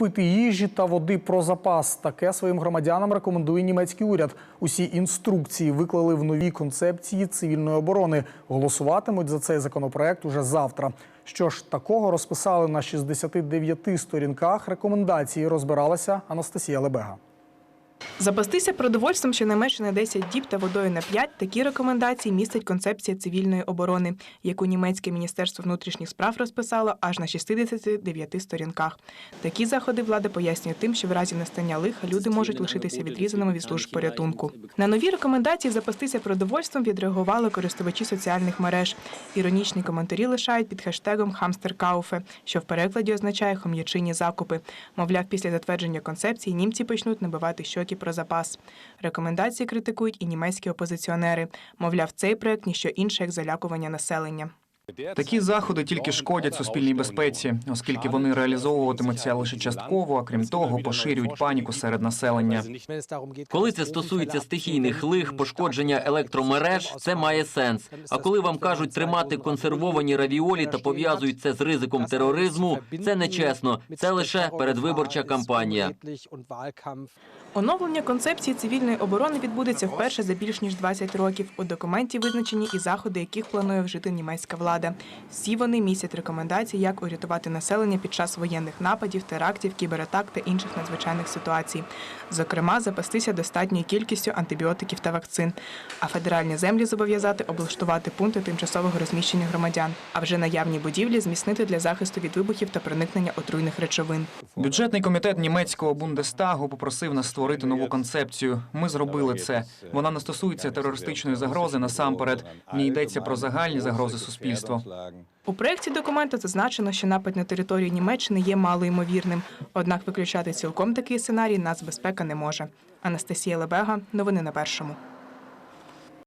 Пити їжі та води про запас. Таке своїм громадянам рекомендує німецький уряд. Усі інструкції виклали в новій концепції цивільної оборони. Голосуватимуть за цей законопроект уже завтра. Що ж такого розписали на 69 сторінках рекомендації. Розбиралася Анастасія Лебега. Запастися продовольством щонайменше на 10 діб та водою на 5 – такі рекомендації містить концепція цивільної оборони, яку німецьке міністерство внутрішніх справ розписало аж на 69 сторінках. Такі заходи влада пояснює тим, що в разі настання лиха люди можуть лишитися відрізаними від служб порятунку. На нові рекомендації запастися продовольством відреагували користувачі соціальних мереж. Іронічні коментарі лишають під хештегом «Хамстеркауфе», що в перекладі означає «хом'ячині закупи». Мовляв, після затвердження концепції німці почнуть набивати щоки про запас. Рекомендації критикують і німецькі опозиціонери. Мовляв, цей проект ніщо інше, як залякування населення. Такі заходи тільки шкодять суспільній безпеці, оскільки вони реалізовуватимуться лише частково, а крім того, поширюють паніку серед населення. Коли це стосується стихійних лих, пошкодження електромереж, це має сенс. А коли вам кажуть тримати консервовані равіолі та пов'язують це з ризиком тероризму, це нечесно. Це лише передвиборча кампанія. Оновлення концепції цивільної оборони відбудеться вперше за більш ніж 20 років. У документі визначені і заходи, яких планує вжити німецька влада. Всі вони містять рекомендації, як урятувати населення під час воєнних нападів, терактів, кібератак та інших надзвичайних ситуацій. Зокрема, запастися достатньою кількістю антибіотиків та вакцин. А федеральні землі зобов'язати облаштувати пункти тимчасового розміщення громадян, а вже наявні будівлі зміцнити для захисту від вибухів та проникнення отруйних речовин. Бюджетний комітет німецького Бундестагу попросив нас створити нову концепцію. Ми зробили це. Вона не стосується терористичної загрози насамперед. В йдеться про загальні загрози суспільству. У проєкті документа зазначено, що напад на територію Німеччини є малоймовірним. Однак виключати цілком такий сценарій нацбезпека не може. Анастасія Лебега, новини на першому.